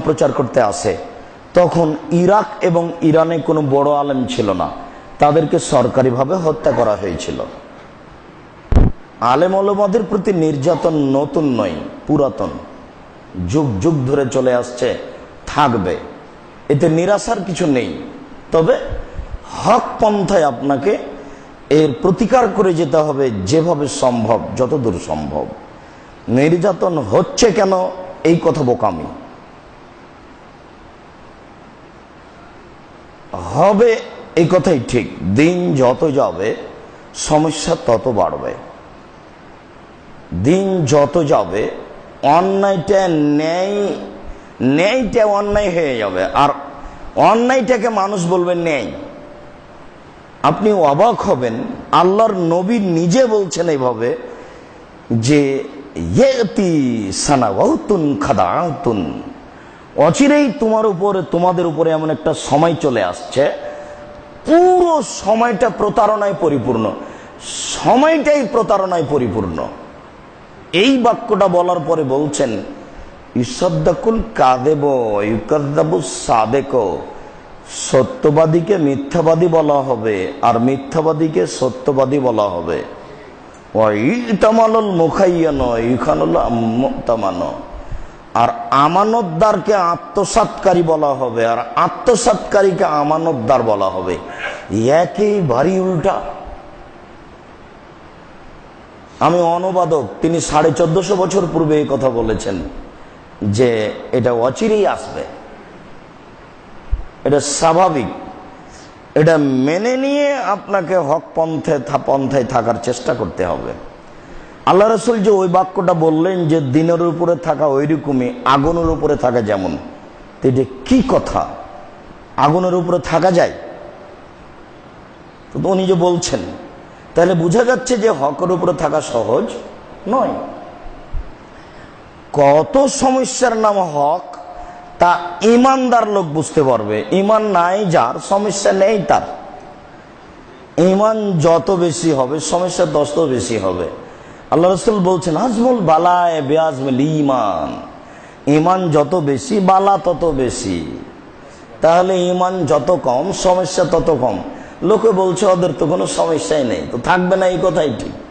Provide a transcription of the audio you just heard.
প্রচার করতে আসে। তখন ইরাক এবং ইরানে কোনো বড় আলেম ছিল না। তাদেরকে সরকারিভাবে হত্যা করা হয়েছিল। আলেম ওলমাদের প্রতি নির্যাতন নতুন নয়, পুরাতন। যুগ যুগ ধরে চলে আসছে, থাকবে। এতে নিরাশার কিছু নেই। তবে হক পন্থায় আপনাকে এর প্রতিকার করে যেতে হবে যেভাবে সম্ভব, যতদূর সম্ভব। নির্যাতন হচ্ছে কেন? এই কথা বোকামি। হবে এই কথাই ঠিক। দিন যত যাবে, সমস্যা তত বাড়বে। দিন যত যাবে, অন্যায়টা ন্যায়, ন্যায়টা অন্যায় হয়ে যাবে। আর অন্যায়টাকে মানুষ বলবে ন্যায়। আপনি অবাক হবেন, আল্লাহর নবী নিজে বলছেন এইভাবে যে, ইয়েতি সানাওয়াতুন খাদাতুন অচিরেই তোমার উপরে, তোমাদের উপরে এমন একটা সময় চলে আসছে। পুরো সময়টা প্রতারণায় পরিপূর্ণ। সময়টাই প্রতারণায় পরিপূর্ণ। এই বাক্যটা বলার পরে বলছেন ইসদ্দাকুল কাদেব ইউকাদ্দাবু সাদেক। সত্যবাদীকে মিথ্যাবাদী বলা হবে, আর মিথ্যাবাদীকে সত্যবাদী বলা হবে। মুখাইয়ান ইখানুল তামান আর আমানতদারকে আত্মসাতকারী বলা হবে, আর আত্মসাতকারীকে আমানতদার বলা হবে। একই ভারী উল্টা। আমি অনুবাদক, তিনি সাড়ে চোদ্দশো বছর পূর্বে এই কথা বলেছেন যে এটা অচিরেই আসবে। এটা স্বাভাবিক। এটা মেনে নিয়ে আপনাকে হক পন্থে পন্থায় থাকার চেষ্টা করতে হবে। আল্লাহ রসুল যে ওই বাক্যটা বললেন যে দিনের উপরে থাকা ওই রকমই আগুনের উপরে থাকা যেমন। এটা কি কথা? আগুনের উপরে থাকা যায়? তো উনি যে বলছেন, তাহলে বোঝা যাচ্ছে যে হকের উপরে থাকা সহজ নয়। কত সমস্যার নাম হক, তা ইমানদার লোক বুঝতে পারবে। ইমান নাই যার, সমস্যা নেই তার। ইমান যত বেশি হবে, সমস্যা তত বেশি হবে। আল্লাহ রসুল বলছেন, আজমুল বালায় বেআজমল ইমান ইমান যত বেশি, বালা তত বেশি। তাহলে ইমান যত কম, সমস্যা তত কম। লোকে বলছে, ওদের তো কোনো সমস্যাই নেই। তো থাকবে না এই কথাই ঠিক।